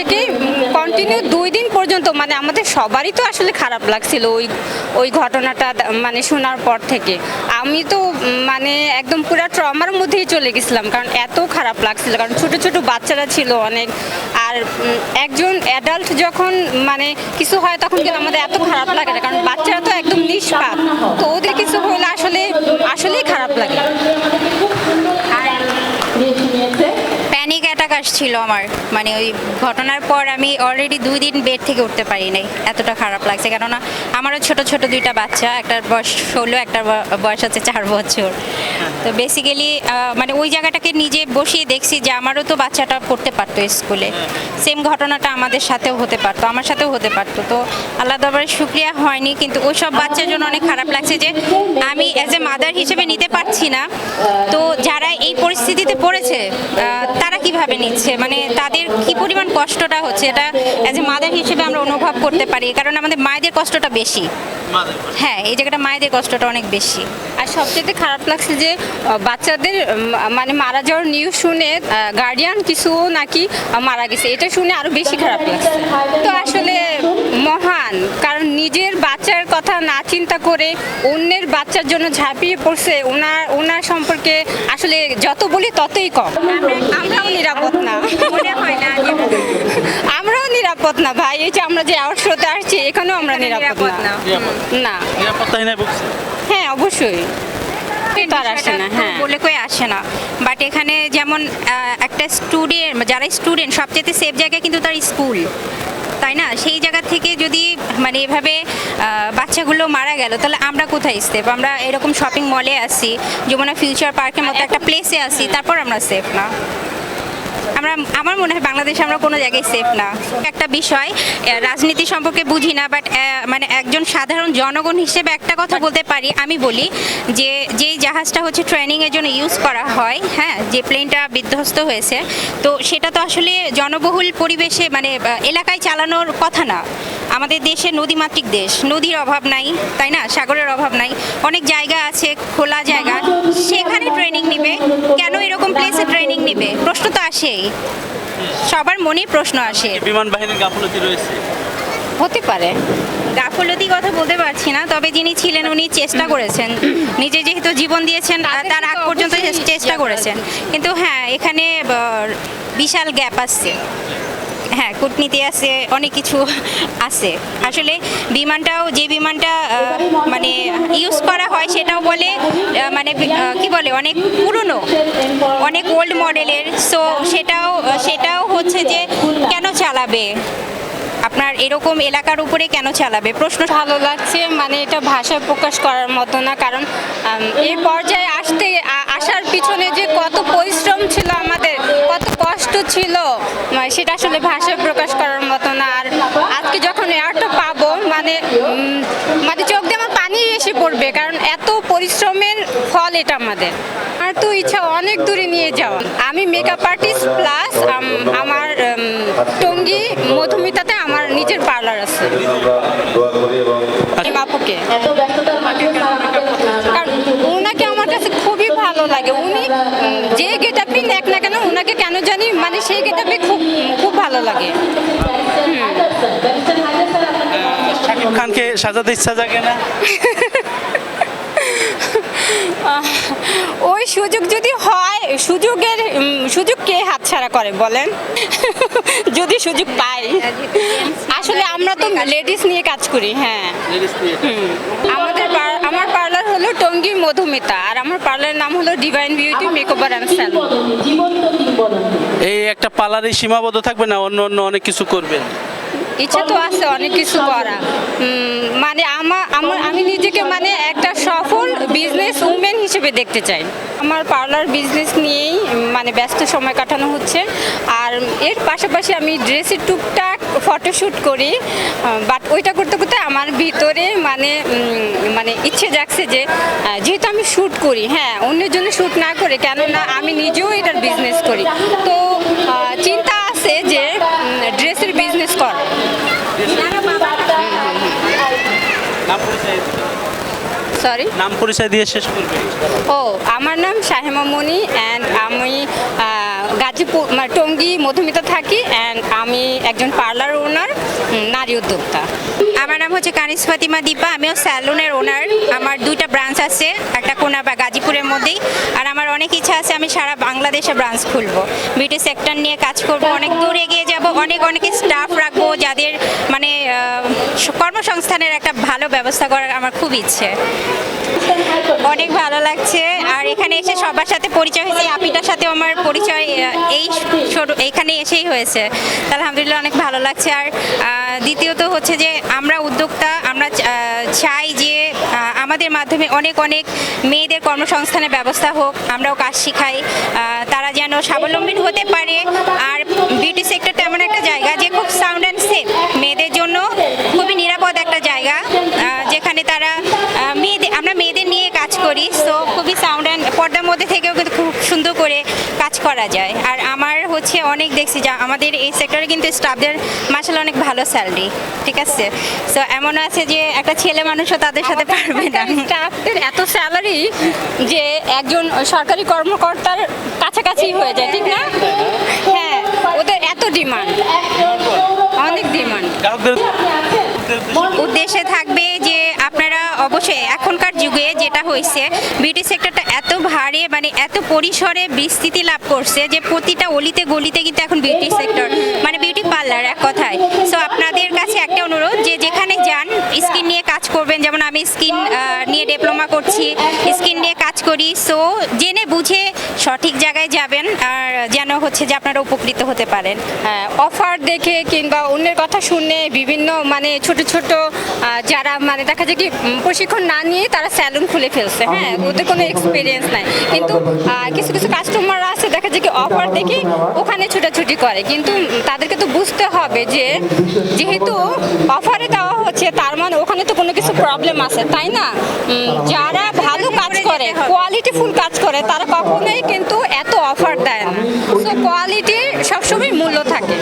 থেকে কন্টিনিউ দুই দিন পর্যন্ত মানে আমাদের সবারই তো আসলে খারাপ লাগছিল ওই ওই ঘটনাটা মানে শোনার পর থেকে। আমি তো মানে একদম পুরো ট্রমার মধ্যেই চলে গেছিলাম, কারণ এত খারাপ লাগছিল, কারণ ছোট ছোট বাচ্চারা ছিল অনেক। আর একজন অ্যাডাল্ট যখন মানে কিছু হয় তখন কিন্তু আমাদের এত খারাপ লাগে না, কারণ বাচ্চারা তো একদম নিষ্পাপ। তো ওদের কিছু হলে আসলে, আসলেই খারাপ লাগে। অ্যাটাক আসছিল আমার। মানে ওই ঘটনার পর আমি অলরেডি দুই দিন বেড থেকে উঠতে পারি নাই। এতটা খারাপ লাগছে। কেননা আমারও ছোট ছোট দুইটা বাচ্চা। একটার বয়স ষোলো, একটার বয়স হচ্ছে চার বছর। তো বেসিক্যালি মানে ওই জায়গাটাকে নিজে বসিয়ে দেখছি যে আমারও তো বাচ্চাটা পড়তে পারতো স্কুলে। সেম ঘটনাটা আমাদের সাথেও হতে পারতো, আমার সাথেও হতে পারতো। তো আল্লাহ দরবারে শুক্রিয়া হয়নি, কিন্তু ওই সব বাচ্চার জন্য অনেক খারাপ লাগছে যে আমি অ্যাজ এ মাদার হিসেবে নিতে পারছি না। তো যারা এই পরিস্থিতিতে পড়েছে তারা কীভাবে নিচ্ছে? মানে তাদের কি পরিমাণ কষ্টটা হচ্ছে? এটা অ্যাজ এ মাদার হিসেবে আমরা অনুভব করতে পারি কারণ আমাদের মায়েদের কষ্টটা বেশি। হ্যাঁ এই জায়গাটা মায়েদের কষ্টটা অনেক বেশি। আর সবচেয়ে খারাপ লাগছে যে বাচ্চাদের মানে মারা যাওয়ার নিউজ শুনে গার্ডিয়ান কিছু নাকি মারা গেছে। এটা শুনে আরও বেশি খারাপ লাগছে। তো আসলে মহান কারণ নিজের বাচ্চার কথা না চিন্তা করে অন্যের বাচ্চার জন্য ঝাঁপিয়ে পড়ছে ওনার ওনার সম্পর্কে আসলে যত বলি ততই কম। আমরাও নিরাপদ না। মনে হয় না আমরাও নিরাপদ না ভাই এই যে আমরা যে আউট শোতে আসছি এখানেও আমরা নিরাপদ না। না। না। নিরাপত্তাহীনায় ভুগছে হ্যাঁ অবশ্যই। তার আসে না হ্যাঁ। বলে কই আসে না। বাট এখানে যেমন একটা স্টুডেন্ট যারা স্টুডেন্ট সবচেয়ে সেফ জায়গা কিন্তু তার স্কুল তাই না? সেই জায়গা থেকে যদি মানে এভাবে বাচ্চাগুলো মারা গেল তাহলে আমরা কোথায় সেফ আমরা এরকম শপিং মলে আসি যেমন ফিউচার পার্কের মতো একটা প্লেসে আসি তারপর আমরা সেফ না। আমরা, আমার মনে হয় বাংলাদেশে আমরা কোনো জায়গায় সেফ না। একটা বিষয় রাজনীতি সম্পর্কে বুঝি না বাট মানে একজন সাধারণ জনগণ হিসেবে একটা কথা বলতে পারি, আমি বলি যে, যেই জাহাজটা হচ্ছে ট্রেনিংয়ের জন্য ইউজ করা হয় হ্যাঁ যে প্লেনটা বিধ্বস্ত হয়েছে, তো সেটা তো আসলে জনবহুল পরিবেশে মানে এলাকায় চালানোর কথা না। আমাদের দেশে নদীমাতৃক দেশ। নদীর অভাব নাই তাই না? সাগরের অভাব নাই। অনেক জায়গা আছে খোলা জায়গা। সেখানে ট্রেনিং নিবে। কেন এরকম প্লেসে ট্রেনিং নিবে? প্রশ্ন তো আসেই। সবার মনেই প্রশ্ন আসে। বিমান বাহিনীর গাফলতি রয়েছে। হতে পারে। গাফলতি কথা বলতে পারছি না তবে যিনি ছিলেন উনি চেষ্টা করেছেন। নিজে যেহেতু জীবন দিয়েছেন তার আগ পর্যন্ত চেষ্টা করেছেন। কিন্তু হ্যাঁ এখানে বিশাল গ্যাপ আসছে। হ্যাঁ কূটনীতি আছে, অনেক কিছু আছে। আসলে বিমানটাও, যে বিমানটা মানে ইউজ করা হয় সেটাও বলে মানে কি বলে, অনেক পুরনো, অনেক ওল্ড মডেলের সো সেটাও সেটাও হচ্ছে যে কেন চালাবে? আপনার এরকম এলাকার উপরে কেন চালাবে? প্রশ্ন ভালো লাগছে মানে এটা ভাষায় প্রকাশ করার মতো না, কারণ এই পর্যায়ে আসতে আসার পিছনে যে কত পরিশ্রম ছিল। মানে সেটা আসলে ভাষায় প্রকাশ করার মতো না। আর আজকে যখন এয়ারটা পাবো মানে মানে চোখ দিয়ে আমার পানি এসে পড়বে, কারণ এত পরিশ্রমের ফল এটা আমাদের। আর তো ইচ্ছা অনেক দূরে নিয়ে যাও আমি মেকআপ আর্টিস্ট প্লাস আমার টঙ্গী মধুমিতাতে আমার নিজের পার্লার আছে। আপুকে কারণ ওনাকে আমার কাছে খুবই ভালো লাগে। উনি যে গেট আপনি জানি মানে সেই আপনি খুব খুব ভালো লাগে। শাকিব খানকে সাজাতে ইচ্ছা জাগে না? ওই সুযোগ যদি হয় সুযোগের সুযোগ কে হাতছাড়া করে বলেন? যদি সুযোগ পাই। আসলে আমরা তো লেডিস নিয়ে কাজ করি হ্যাঁ হুম। আমাদের পার- আমার পার্লার হলো টঙ্গীর মধুমিতা আর আমার পার্লারের নাম হলো divine beauty makeover and salon এই একটা পার্লারে সীমাবদ্ধ থাকবে না অন্য অন্য অনেক কিছু করবেন ইচ্ছা তো আছে অনেক কিছু করা মানে আমার আমি নিজেকে মানে সফল বিজনেস হিসেবে দেখতে চাই। আমার পার্লার বিজনেস নিয়েই মানে ব্যস্ত সময় কাটানো হচ্ছে। আর এর পাশাপাশি আমি ড্রেসের টুকটাক ফটোশ্যুট করি। বাট ওইটা করতে করতে আমার ভিতরে মানে মানে ইচ্ছে জাগছে যে যেহেতু আমি শ্যুট করি হ্যাঁ অন্যের জন্য শ্যুট না করে, কেননা আমি নিজেও এটার বিজনেস করি। তো চিন্তা আছে যে ড্রেসের বিজনেস কর সরি নাম পরিচয় দিয়ে শেষ করবে। ও আমার নাম শাহেমা মনি অ্যান্ড আমি গাজীপুর টঙ্গি টঙ্গী মধুমিতা থাকি অ্যান্ড আমি একজন পার্লার ওনার নারী উদ্যোক্তা। আমার নাম হচ্ছে কানিস ফাতিমা দীপা, আমিও স্যালুনের ওনার। আমার দুইটা ব্রাঞ্চ আছে, একটা কোনা বা গাজীপুরের মধ্যেই। আর আমার অনেক ইচ্ছা আছে আমি সারা বাংলাদেশে ব্রাঞ্চ খুলবো। বিউটি সেক্টর নিয়ে কাজ করব, অনেক দূর এগিয়ে যাব, অনেক অনেক স্টাফ রাখব, যাদের মানে কর্মসংস্থানের একটা ভালো ব্যবস্থা করার আমার খুব ইচ্ছে। অনেক ভালো লাগছে। আর এখানে এসে সবার সাথে পরিচয় হয়েছে। আপিটার সাথেও আমার পরিচয় এই এইখানে এসেই হয়েছে। আলহামদুলিল্লাহ অনেক ভালো লাগছে। আর দ্বিতীয়ত হচ্ছে যে আমরা উদ্যোক্তা, আমরা চাই যে আমাদের মাধ্যমে অনেক অনেক মেয়েদের কর্মসংস্থানের ব্যবস্থা হোক, আমরাও কাজ শিখাই। তারা যেন স্বাবলম্বী হতে পারে। আর বিউটি সেক্টরটা এমন একটা জায়গা যে খুব সাউন্ড অ্যান্ড সেফ মেয়েদের জন্য খুবই নিরাপদ একটা জায়গা যেখানে তারা মেয়েদের, আমরা মেয়েদের কাজ করি সো খুবই সাউন্ড অ্যান্ড পর্দার মধ্যে থেকেও কিন্তু খুব সুন্দর করে কাজ করা যায়। আর আমার হচ্ছে অনেক দেখছি যে আমাদের এই সেক্টরে কিন্তু স্টাফদের মাসাল অনেক ভালো স্যালারি ঠিক আছে? সো এমন আছে যে একটা ছেলে মানুষও তাদের সাথে পারবে না। স্টাফদের এত স্যালারি যে একজন সরকারি কর্মকর্তার কাছাকাছি হয়ে যায় ঠিক না? হ্যাঁ ওদের এত ডিমান্ড অনেক ডিমান্ড উদ্দেশ্যে থাকবে যে আপনারা অবশ্যই এখনকার যুগে যেটা হয়েছে বিউটি সেক্টরটা এত ভারে মানে এত পরিসরে বিস্তৃতি লাভ করছে যে প্রতিটা অলিতে গলিতে কিন্তু এখন বিউটি সেক্টর মানে বিউটি পার্লার এক কথায়। সো আপনাদের কাছে একটা অনুরোধ যে যেখানে যান স্কিন নিয়ে কাজ করবেন, যেমন আমি স্কিন নিয়ে ডিপ্লোমা করছি স্কিন নিয়ে কাজ করি। সো জেনে বুঝে সঠিক জায়গায় যাবেন আর যেন হচ্ছে যে আপনারা উপকৃত হতে পারেন। হ্যাঁ অফার দেখে কিংবা অন্যের কথা শুনে বিভিন্ন মানে ছোট ছোট যারা মানে দেখা যায় কি প্রশিক্ষণ না নিয়ে তারা স্যালুন খুলে ফেলছে। হ্যাঁ ওদের কোনো এক্সপিরিয়েন্স নাই। কিন্তু কিছু কিছু কাস্টমার আছে, দেখা যায় কি অফার দেখে ওখানে ছোটাছুটি করে। কিন্তু তাদেরকে তো বুঝতে হবে যে, যেহেতু অফারে দেওয়া হচ্ছে, তার মানে ওখানে তো কোনো কিছু প্রবলেম আছে, তাই না? যারা ভালো কাজ করে কোয়ালিটি ফুল কাজ করে, তারা কখনোই কিন্তু এত অফার দেয় না। সো কোয়ালিটির সবসময় মূল্য থাকে।